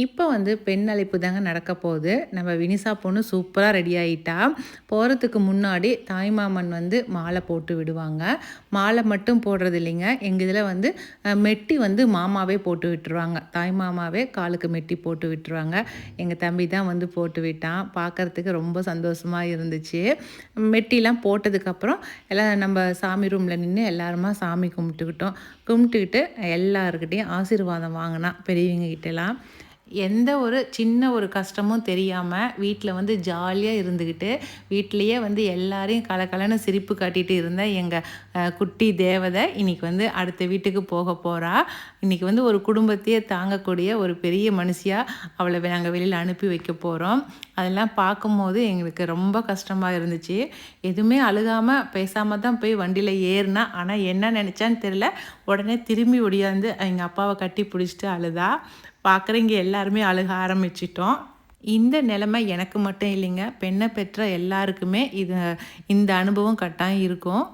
இப்போ வந்து பெண் அழைப்பு தாங்க நடக்க போகுது. நம்ம வினிசா பொண்ணு சூப்பராக ரெடி ஆகிட்டா போகிறதுக்கு முன்னாடி தாய்மாமன் வந்து மாலை போட்டு விடுவாங்க. மாலை மட்டும் போடுறது இல்லைங்க. எங்கள் இதில் வந்து மெட்டி வந்து மாமாவே போட்டு விட்டுருவாங்க. தாய் மாமாவே காலுக்கு மெட்டி போட்டு விட்டுருவாங்க. எங்கள் தம்பி தான் வந்து போட்டு விட்டான். பார்க்குறதுக்கு ரொம்ப சந்தோஷமாக இருந்துச்சு. மெட்டிலாம் போட்டதுக்கப்புறம் எல்லாம் நம்ம சாமி ரூமில் நின்று எல்லாருமா சாமி கும்பிட்டுக்கிட்டோம். கும்பிட்டுக்கிட்டு எல்லாருக்கிட்டேயும் ஆசீர்வாதம் வாங்கினா பெரியவங்க கிட்டலாம். எந்த ஒரு சின்ன ஒரு கஷ்டமும் தெரியாமல் வீட்டில் வந்து ஜாலியாக இருந்துக்கிட்டு வீட்லேயே வந்து எல்லாரையும் கலக்கலன்னு சிரிப்பு காட்டிகிட்டு இருந்த எங்கள் குட்டி தேவதை இன்றைக்கி வந்து அடுத்த வீட்டுக்கு போக போகிறா இன்றைக்கி வந்து ஒரு குடும்பத்தையே தாங்கக்கூடிய ஒரு பெரிய மனுஷியாக அவளை நாங்கள் வெளியில் அனுப்பி வைக்க போகிறோம் அதெல்லாம் பார்க்கும்போது எங்களுக்கு ரொம்ப கஷ்டமாக இருந்துச்சு. எதுவுமே அழுகாமல் பேசாமல் தான் போய் வண்டியில் ஏறினா ஆனால் என்ன நினச்சான்னு தெரில உடனே திரும்பி ஒடியாந்து எங்கள் அப்பாவை கட்டி பிடிச்சிட்டு அழுதா. பார்க்குறவங்க எல்லாருமே அழுக ஆரம்பிச்சிட்டோம். இந்த நிலைமை எனக்கு மட்டும் இல்லைங்க. பெண்ணை பெற்ற எல்லாருக்குமே இது இந்த அனுபவம் கட்டாயம் இருக்கும்.